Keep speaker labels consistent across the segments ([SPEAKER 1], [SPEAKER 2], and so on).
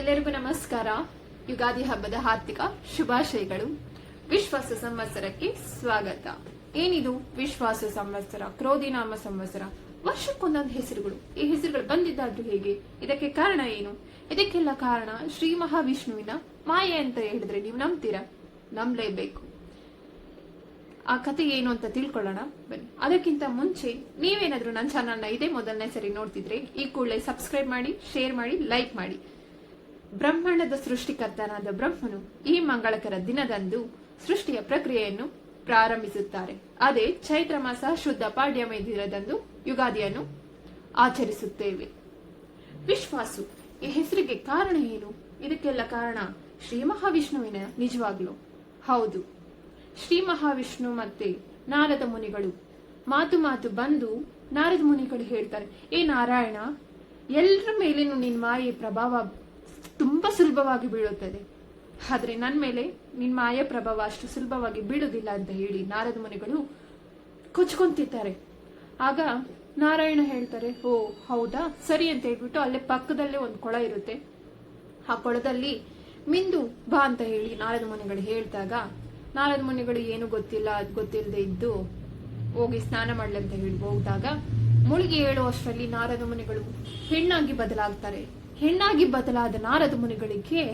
[SPEAKER 1] ಎಲ್ಲರಿಗೂ ನಮಸ್ಕಾರ. ಯುಗಾದಿ ಹಬ್ಬದ ಹಾರ್ದಿಕ ಶುಭಾಶಯಗಳು. ವಿಶ್ವಾಸ ಸಂವತ್ಸರಕ್ಕೆ ಸ್ವಾಗತ. ಏನಿದು ವಿಶ್ವಾಸ ಸಂವತ್ಸರ ಕ್ರೋಧಿನಾಮ ಸಂವತ್ಸರ? ವರ್ಷಕ್ಕೊಂದೊಂದು ಹೆಸರುಗಳು. ಈ ಹೆಸರುಗಳು ಬಂದಿದ್ದಾದ್ರೂ ಹೇಗೆ? ಇದಕ್ಕೆ ಕಾರಣ ಏನು? ಇದಕ್ಕೆಲ್ಲ ಕಾರಣ ಶ್ರೀ ಮಹಾವಿಷ್ಣುವಿನ ಮಾಯೆ ಅಂತ ಹೇಳಿದ್ರೆ ನೀವು ನಂಬ್ತೀರಾ? ನಂಬಲೇಬೇಕು. ಆ ಕತೆ ಏನು ಅಂತ ತಿಳ್ಕೊಳ್ಳೋಣ. ಬನ್ನಿ. ಅದಕ್ಕಿಂತ ಮುಂಚೆ ನೀವೇನಾದ್ರೂ ನನ್ನ ಚಾನಲ್ನ ಇದೇ ಮೊದಲನೇ ಸರಿ ನೋಡ್ತಿದ್ರೆ, ಈ ಕೂಡಲೇ ಸಬ್ಸ್ಕ್ರೈಬ್ ಮಾಡಿ ಶೇರ್ ಮಾಡಿ ಲೈಕ್ ಮಾಡಿ. ಬ್ರಹ್ಮಾಂಡದ ಸೃಷ್ಟಿಕರ್ತನಾದ ಬ್ರಹ್ಮನು ಈ ಮಂಗಳಕರ ದಿನದಂದು ಸೃಷ್ಟಿಯ ಪ್ರಕ್ರಿಯೆಯನ್ನು ಪ್ರಾರಂಭಿಸುತ್ತಾರೆ. ಅದೇ ಚೈತ್ರ ಮಾಸ ಶುದ್ಧ ಪಾಡ್ಯಮಯ ದಿನದಂದು ಯುಗಾದಿಯನ್ನು ಆಚರಿಸುತ್ತೇವೆ. ವಿಶ್ವಾಸು, ಈ ಹೆಸರಿಗೆ ಕಾರಣ ಏನು? ಇದಕ್ಕೆಲ್ಲ ಕಾರಣ ಶ್ರೀ ಮಹಾವಿಷ್ಣುವಿನ ನಿಜವಾಗ್ಲು. ಹೌದು, ಶ್ರೀ ಮಹಾವಿಷ್ಣು ಮತ್ತೆ ನಾರದ ಮುನಿಗಳು. ಮಾತು ಮಾತು ಬಂದು ನಾರದ ಮುನಿಗಳು ಹೇಳ್ತಾರೆ, ಏ ನಾರಾಯಣ ಎಲ್ಲರ ಮೇಲೇನು ನಿನ್ ಮಾಯೆ ಪ್ರಭಾವ ತುಂಬಾ ಸುಲಭವಾಗಿ ಬೀಳುತ್ತದೆ. ಆದರೆ ನನ್ನ ಮೇಲೆ ನಿನ್ನ ಮಾಯ ಪ್ರಭಾವ ಅಷ್ಟು ಸುಲಭವಾಗಿ ಬೀಳುವುದಿಲ್ಲ ಅಂತ ಹೇಳಿ ನಾರದ ಮುನಿಗಳು ಕೊಚ್ಕೊಂತಿದ್ದಾರೆ ಆಗ ನಾರಾಯಣ ಹೇಳ್ತಾರೆ, ಓ, ಹೌದಾ? ಸರಿ ಅಂತ ಹೇಳ್ಬಿಟ್ಟು ಅಲ್ಲೇ ಪಕ್ಕದಲ್ಲೇ ಒಂದು ಕೊಳ ಇರುತ್ತೆ. ಆ ಕೊಳದಲ್ಲಿ ಮಿಂದು ಬಾ ಅಂತ ಹೇಳಿ ನಾರದ ಮುನಿಗಳು ಹೇಳ್ದಾಗ ನಾರದ ಮುನಿಗಳು ಏನು ಗೊತ್ತಿಲ್ಲ, ಅದ್ ಗೊತ್ತಿಲ್ಲದೆ ಇದ್ದು ಹೋಗಿ ಸ್ನಾನ ಮಾಡ್ಲಿ ಅಂತ ಹೇಳಿ ಹೋದಾಗ ಮುಳುಗಿ ಹೇಳುವಷ್ಟರಲ್ಲಿ ನಾರದ ಮುನಿಗಳು ಹೆಣ್ಣಾಗಿ ಬದಲಾಗ್ತಾರೆ. ಹೆಣ್ಣಾಗಿ ಬದಲಾದ ನಾರದ ಮುನಿಗಳಿಗೆ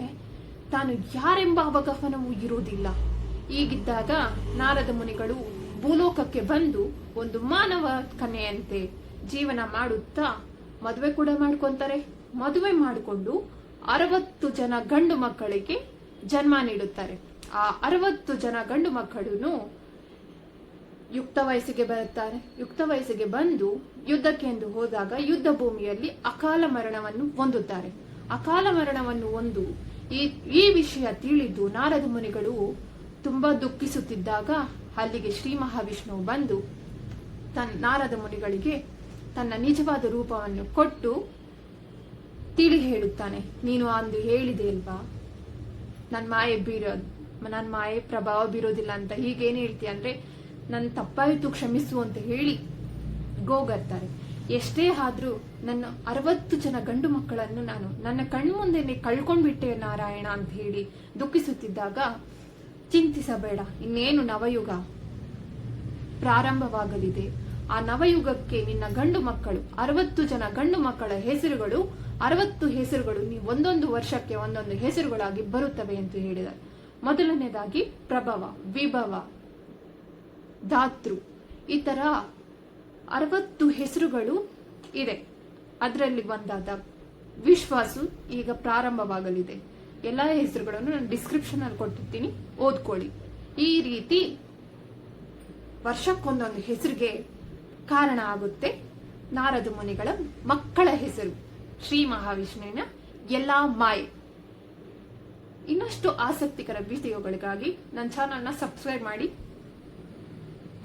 [SPEAKER 1] ತಾನು ಯಾರೆಂಬ ಅವಗಹನವೂ ಇರುವುದಿಲ್ಲ. ಈಗಿದ್ದಾಗ ನಾರದ ಮುನಿಗಳು ಭೂಲೋಕಕ್ಕೆ ಬಂದು ಒಂದು ಮಾನವ ಕನ್ಯೆಯಂತೆ ಜೀವನ ಮಾಡುತ್ತಾ ಮದುವೆ ಕೂಡ ಮಾಡ್ಕೊಂತಾರೆ. ಮದುವೆ ಮಾಡಿಕೊಂಡು ಅರವತ್ತು ಜನ ಗಂಡು ಮಕ್ಕಳಿಗೆ ಜನ್ಮ ನೀಡುತ್ತಾರೆ. ಆ ಅರವತ್ತು ಜನ ಗಂಡು ಮಕ್ಕಳು ಯುಕ್ತ ವಯಸ್ಸಿಗೆ ಬರುತ್ತಾರೆ. ಯುಕ್ತ ವಯಸ್ಸಿಗೆ ಬಂದು ಯುದ್ಧಕ್ಕೆಂದು ಹೋದಾಗ ಯುದ್ಧ ಭೂಮಿಯಲ್ಲಿ ಅಕಾಲ ಮರಣವನ್ನು ಹೊಂದುತ್ತಾರೆ. ಅಕಾಲ ಮರಣವನ್ನು ಒಂದು ಈ ಈ ವಿಷಯ ತಿಳಿದು ನಾರದ ಮುನಿಗಳು ತುಂಬಾ ದುಃಖಿಸುತ್ತಿದ್ದಾಗ ಅಲ್ಲಿಗೆ ಶ್ರೀ ಮಹಾವಿಷ್ಣು ಬಂದು ತನ್ನ ನಾರದ ಮುನಿಗಳಿಗೆ ತನ್ನ ನಿಜವಾದ ರೂಪವನ್ನು ಕೊಟ್ಟು ತಿಳಿ ಹೇಳುತ್ತಾನೆ. ನೀನು ಅಂದು ಹೇಳಿದೆ ಅಲ್ವಾ? ನನ್ನ ಮಾಯೆ ಬೀರೋ ನನ್ನ ಮಾಯೆ ಪ್ರಭಾವ ಬೀರೋದಿಲ್ಲ ಅಂತ ಹೀಗೇನು ಹೇಳ್ತೀಯ ಅಂದ್ರೆ ನನ್ನ ತಪ್ಪಾಯಿತು ಕ್ಷಮಿಸು ಅಂತ ಹೇಳಿ ಗೋಗರ್ತಾರೆ. ಎಷ್ಟೇ ಆದ್ರೂ ನನ್ನ ಅರವತ್ತು ಜನ ಗಂಡು ಮಕ್ಕಳನ್ನು ನಾನು ನನ್ನ ಕಣ್ಮುಂದೆನೆ ಕಳ್ಕೊಂಡ್ಬಿಟ್ಟೆ ನಾರಾಯಣ ಅಂತ ಹೇಳಿ ದುಃಖಿಸುತ್ತಿದ್ದಾಗ ಚಿಂತಿಸಬೇಡ, ಇನ್ನೇನು ನವಯುಗ ಪ್ರಾರಂಭವಾಗಲಿದೆ. ಆ ನವಯುಗಕ್ಕೆ ನಿನ್ನ ಗಂಡು ಮಕ್ಕಳು, ಅರವತ್ತು ಜನ ಗಂಡು ಮಕ್ಕಳ ಹೆಸರುಗಳು, ಅರವತ್ತು ಹೆಸರುಗಳು ನೀವು ಒಂದೊಂದು ವರ್ಷಕ್ಕೆ ಒಂದೊಂದು ಹೆಸರುಗಳಾಗಿ ಬರುತ್ತವೆ ಎಂದು ಹೇಳಿದರು ಮೊದಲನೇದಾಗಿ ಪ್ರಭವ, ವಿಭವ. ಧಾತೃ. ಈ ತರ ಅರವತ್ತು ಹೆಸರುಗಳು ಇದೆ ಅದರಲ್ಲಿ ಒಂದಾದ ವಿಶ್ವಾಸು ಈಗ ಪ್ರಾರಂಭವಾಗಲಿದೆ. ಎಲ್ಲ ಹೆಸರುಗಳನ್ನು ನಾನು ಡಿಸ್ಕ್ರಿಪ್ಷನ್ ಅಲ್ಲಿ ಕೊಟ್ಟಿರ್ತೀನಿ. ಓದ್ಕೊಳ್ಳಿ. ಈ ರೀತಿ ವರ್ಷಕ್ಕೊಂದೊಂದು ಹೆಸರಿಗೆ ಕಾರಣ ಆಗುತ್ತೆ. ನಾರದ ಮುನಿಗಳ ಮಕ್ಕಳ ಹೆಸರು. ಶ್ರೀ ಮಹಾವಿಷ್ಣುವಿನ ಎಲ್ಲಾ ಮಾಯೆ. ಇನ್ನಷ್ಟು ಆಸಕ್ತಿಕರ ವಿಡಿಯೋಗಳಿಗಾಗಿ ನನ್ನ ಚಾನಲ್ನ ಸಬ್ಸ್ಕ್ರೈಬ್ ಮಾಡಿ.